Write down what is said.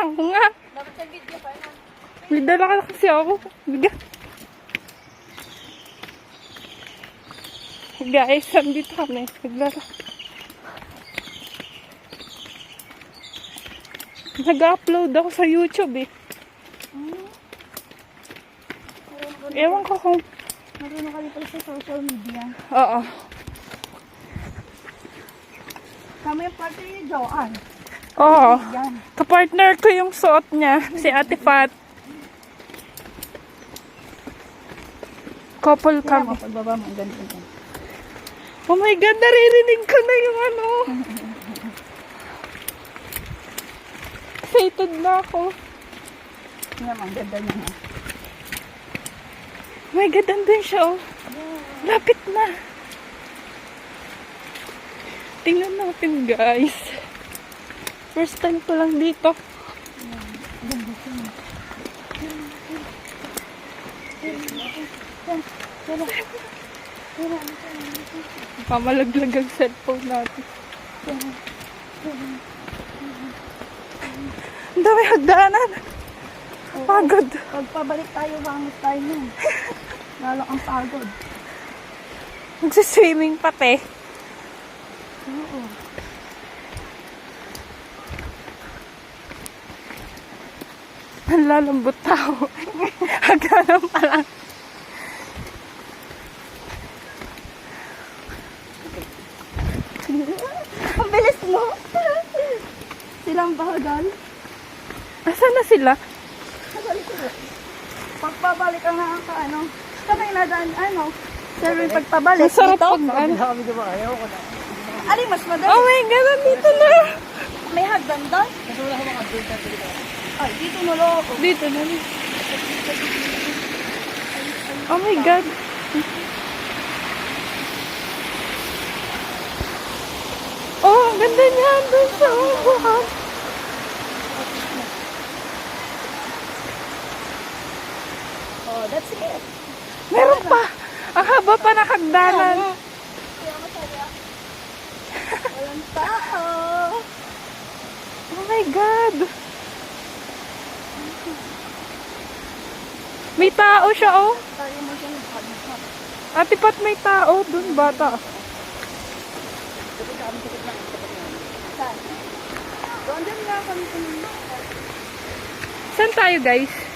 Kalimutan ko nga. Dapat sa video pa na. May dala ka kasi ako. Biga. Guys, nandito kami. Naglaro. Nag-upload ako sa YouTube eh. Ewan ko kung... Marunong ka dito sa social media. Oo. Kami yung party ni Joanne. Oo. Yan. Kapartner ko yung suot niya. Si Ate Fat. Couple kami. pagbaba mo, ang ganito dyan. Oh my God, naririnig ko na yung ano. Excited na ako. Nga, ang ganda niya. Oh my God, andun siya oh. Lapit na. Tingnan natin guys. First time ko lang dito. Pamalaglag ang cellphone natin. Ang dami hagdanan. Pagod. Pag pabalik tayo, bangot tayo nun. Lalo ang pagod. Nagsiswimming pati. Oo. Ang lalambot tao. Hagdanan pa lang. Ang bilis mo! Silang bahagal. Asan na sila? Pagpabalik ang nga ka, ano. Kami nadaan, ano. Pero yung pagpabalik, Masarap dito. pag ano. Alin, mas madali. Oh my God, nandito na. May hagdan doon? Ay, dito mo loko. Dito na. Oh my God. Oh, ganda niya. Doon sa upuan. Oh, that's it. Meron pa. Ang haba pa ng hagdanan. Masaya. Walang tao. Oh my God. May tao siya, oh. Ate Pat, may tao. Doon, bata. Saan tayo, guys?